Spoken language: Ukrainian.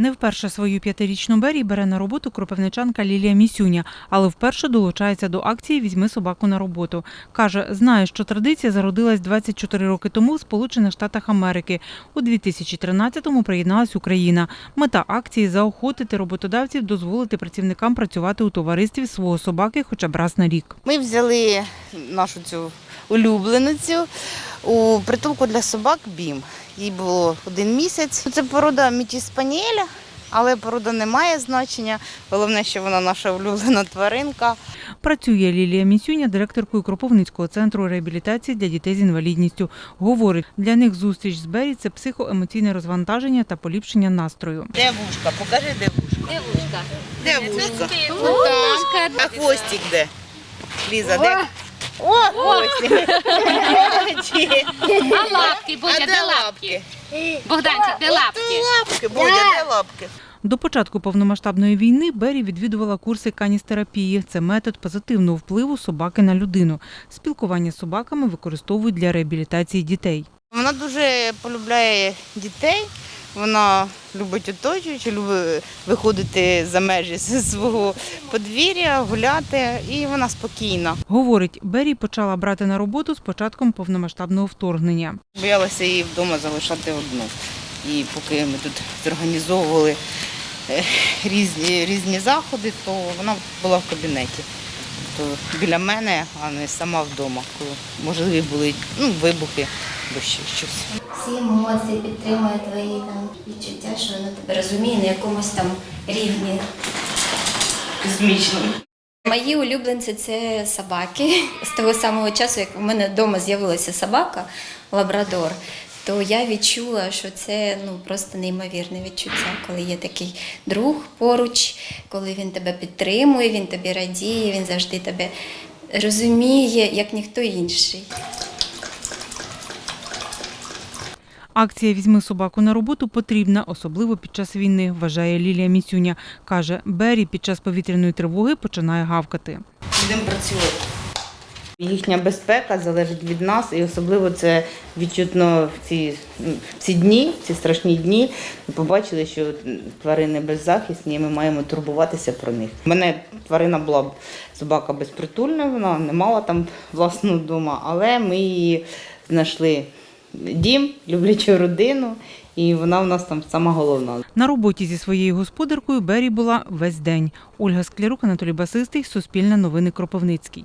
Не вперше свою п'ятирічну Бері бере на роботу кропивничанка Лілія Місюня, але вперше долучається до акції Візьми собаку на роботу. Каже, знає, що традиція зародилась 24 роки тому в Сполучених Штатах Америки. У 2013-му приєдналась Україна. Мета акції заохотити роботодавців дозволити працівникам працювати у товаристві свого собаки хоча б раз на рік. Ми взяли нашу цю улюбленицю у притулку для собак БІМ. Їй було один місяць. Це порода мітіспаніеля, але порода не має значення. Головне, що вона наша улюблена тваринка. Працює Лілія Місюня директоркою Кропивницького центру реабілітації для дітей з інвалідністю. Говорить, для них зустріч з Бері це психоемоційне розвантаження та поліпшення настрою. Де вушка? Покажи, де вушка. Де вушка? Де вушка? Вушка. А хвостик де? Ліза, де? О, хвостик. А лапки, Бодя, де лапки? Богданчик, де лапки? Лапки, Бодя, де лапки? До початку повномасштабної війни Бері відвідувала курси каністерапії. Це метод позитивного впливу собаки на людину. Спілкування з собаками використовують для реабілітації дітей. Вона дуже полюбляє дітей. Вона любить оточуючи, любить виходити за межі свого подвір'я, гуляти, і вона спокійна. Говорить, Бері почала брати на роботу з початком повномасштабного вторгнення. Боялася її вдома залишати одну. І поки ми тут зорганізовували е, різні, різні заходи, то вона була в кабінеті. То біля мене, а не сама вдома, коли можливі були ну, вибухи або ще щось. Всі емоції, підтримує твої там відчуття, що вона тебе розуміє на якомусь там рівні. Космічно. Мої улюбленці це собаки. З того самого часу, як у мене вдома з'явилася собака, лабрадор, то я відчула, що це ну просто неймовірне відчуття, коли є такий друг поруч, коли він тебе підтримує, він тобі радіє, він завжди тебе розуміє, як ніхто інший. Акція Візьми собаку на роботу потрібна, особливо під час війни, вважає Лілія Місюня. Каже, Бері під час повітряної тривоги починає гавкати. Будемо працювати. Їхня безпека залежить від нас, і особливо це відчутно в ці, в ці дні, в ці страшні дні. Ми побачили, що тварини беззахисні, і ми маємо турбуватися про них. У мене тварина була собака безпритульна, вона не мала там власного дома, але ми її знайшли дім, люблячу родину, і вона у нас там сама головна. На роботі зі своєю господаркою Бері була весь день. Ольга Склярук, Анатолій Басистий, Суспільне новини Кропивницький.